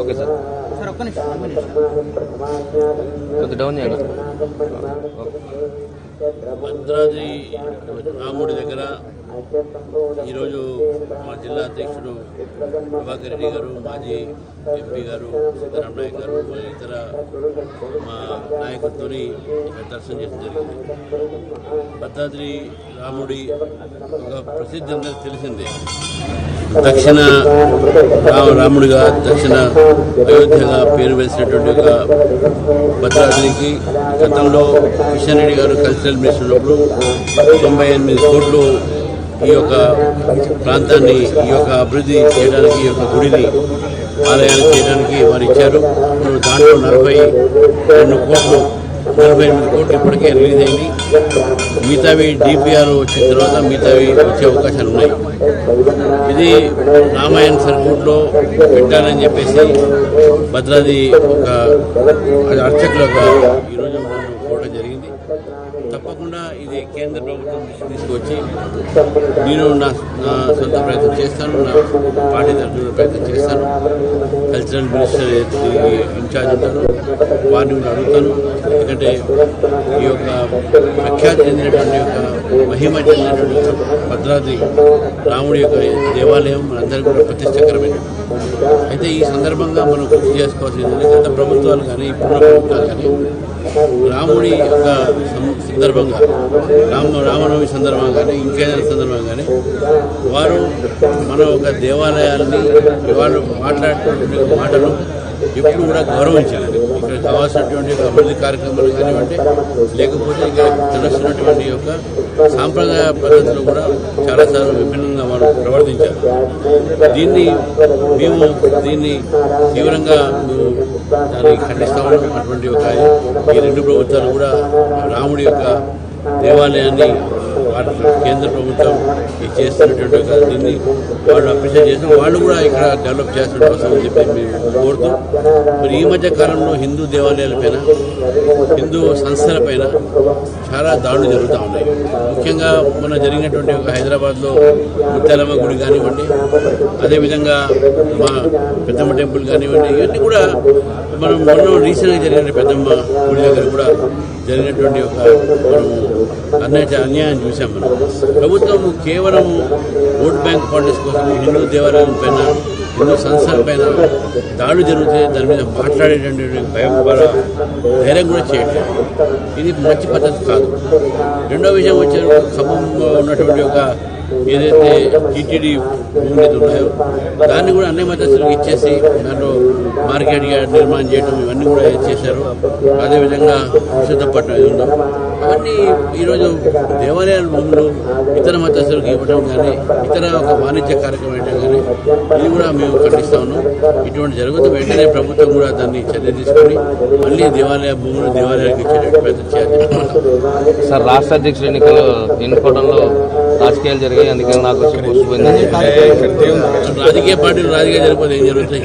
Okay sir sir ఒక్క నిమిషం కొంత డౌన్ చేయండి భద్రాద్రి రాముడి దగ్గర ఈరోజు మా జిల్లా అధ్యక్షుడు ప్రభాకర్ రెడ్డి గారు మాజీ ఎంపీ గారు సీతారాం నాయక్ గారు మరి ఇతర మా నాయకులతో దర్శనం చేయడం జరిగింది భద్రాద్రి రాముడి ఒక ప్రసిద్ధి అందరికి తెలిసిందే. దక్షిణ రాముడిగా దక్షిణ అయోధ్యగా పేరు వేసినటువంటి ఒక భద్రాద్రికి గతంలో కిషన్ రెడ్డి గారు కల్చరల్ మినిస్టర్ ఉన్నప్పుడు తొంభై ఎనిమిది కోట్లు ఈ యొక్క ప్రాంతాన్ని ఈ యొక్క అభివృద్ధి చేయడానికి ఈ యొక్క గుడిని ఆలయాలు చేయడానికి వారు ఇచ్చారు. దాంట్లో నలభై రెండు కోట్లు నలభై ఎనిమిది కోట్లు ఇప్పటికే రిలీజ్ అయింది. మిగతావి డిపిఆర్ వచ్చిన తర్వాత మిగతావి వచ్చే అవకాశాలు ఉన్నాయి. ఇది రామాయణ సర్క్యూట్లో పెట్టాలని చెప్పేసి భద్రాది ఒక అర్చకులుగా ఈరోజు నన్ను జరిగింది. తప్పకుండా ఇది కేంద్ర ప్రభుత్వం దృష్టికి తీసుకొచ్చి నేను నా నా సొంత ప్రయత్నం చేస్తాను నా పార్టీ తరఫున ప్రయత్నం చేస్తాను. కల్చరల్ మినిస్టర్ ఇన్ఛార్జ్ ఉంటాను వారిని కూడా అడుగుతాను. ఎందుకంటే ఈ యొక్క ప్రఖ్యాతి చెందినటువంటి యొక్క మహిమ చెందినటువంటి భద్రాద్రి రాముడి యొక్క దేవాలయం మనందరికీ కూడా ప్రతిష్టకరమైనది అయితే ఈ సందర్భంగా మనం గుర్తు చేసుకోవాల్సింది గత ప్రభుత్వాలు కానీ ఇప్పుడున్న ప్రభుత్వాలు కానీ రాముడి యొక్క సందర్భంగా రామ రామనవమి సందర్భంగా కానీ ఇంకేదైనా సందర్భంగా కానీ వారు మన ఒక దేవాలయాల్ని వాళ్ళు మాట్లాడేటువంటి మాటలు ఎప్పుడు కూడా గౌరవించాలి ఇక్కడ కావాల్సినటువంటి ఒక అభివృద్ధి కార్యక్రమాలు కానివ్వండి లేకపోతే ఇక్కడ తెలుస్తున్నటువంటి యొక్క సాంప్రదాయ పద్ధతులు కూడా చాలాసార్లు విభిన్నంగా వారు ప్రవర్తించారు. దీన్ని మేము దీన్ని తీవ్రంగా దాన్ని ఖండిస్తా ఉన్నాం అటువంటి ఒక ఈ రెండు ప్రభుత్వాలు కూడా రాముడి యొక్క దేవాలయాన్ని కేంద్ర ప్రభుత్వం ఈ చేస్తున్నటువంటి ఒక దీన్ని వాళ్ళు అప్రిషియేట్ చేసిన వాళ్ళు కూడా ఇక్కడ డెవలప్ చేస్తున్నట్టు కోసం అని చెప్పి మేము కోరుతూ మరి ఈ మధ్య కాలంలో హిందూ దేవాలయాలపైన హిందూ సంస్థలపైన చాలా దాడులు జరుగుతూ ఉన్నాయి. ముఖ్యంగా మొన్న జరిగినటువంటి ఒక హైదరాబాద్లో ముత్యాలమ్మ గుడి కానివ్వండి అదేవిధంగా మా పెద్దమ్మ టెంపుల్ కానివ్వండి ఇవన్నీ కూడా మనం మొన్న రీసెంట్గా జరిగిన పెద్దమ్మ గుడి దగ్గర కూడా జరిగినటువంటి ఒక మనం అన్యాయ అన్యాయం చూసాం. మనం ప్రభుత్వం కేవలం ఓట్ బ్యాంక్ పాలిటిక్స్ కోసం హిందూ దేవాలయం పైన హిందూ సంస్థల పైన దాడులు జరిగితే దాని మీద మాట్లాడేటటువంటి భయం ద్వారా ధైర్యం కూడా చేయట్లేదు. ఇది మంచి పద్ధతి కాదు. రెండో విషయం వచ్చే ఖమ్మం ఉన్నటువంటి ఒక ఏదైతే టీటీడీ యూనిట్ ఉన్నాయో దాన్ని కూడా అన్ని మధ్యస్థులకు ఇచ్చేసి దాంట్లో మార్కెట్ నిర్మాణం చేయడం ఇవన్నీ కూడా చేశారు. అదేవిధంగా విశుద్ధపట్నం ఇది ఉందో. అవన్నీ ఈరోజు దేవాలయాల భూములు ఇతర మతస్థులకు ఇవ్వడం కానీ ఇతర ఒక వాణిజ్య కార్యక్రమం వేయడం కానీ ఇది కూడా మేము ఖండిస్తా ఉన్నాం. ఇటువంటి జరుగుతున్న వెంటనే ప్రభుత్వం కూడా దాన్ని చర్య తీసుకొని మళ్ళీ దేవాలయ భూములు దేవాలయాలకు ఇచ్చేటట్టు ప్రయత్నం చేయాలి. సార్ రాష్ట్ర అధ్యక్షుడు ఎన్నికలు ఎన్నుకోవడంలో రాజకీయాలు జరిగాయి అందుకని నాకు వచ్చి పోస్ట్ పోయిందని రాజకీయ పార్టీలు రాజకీయ జరిగిపోతే ఏం జరుగుతాయి?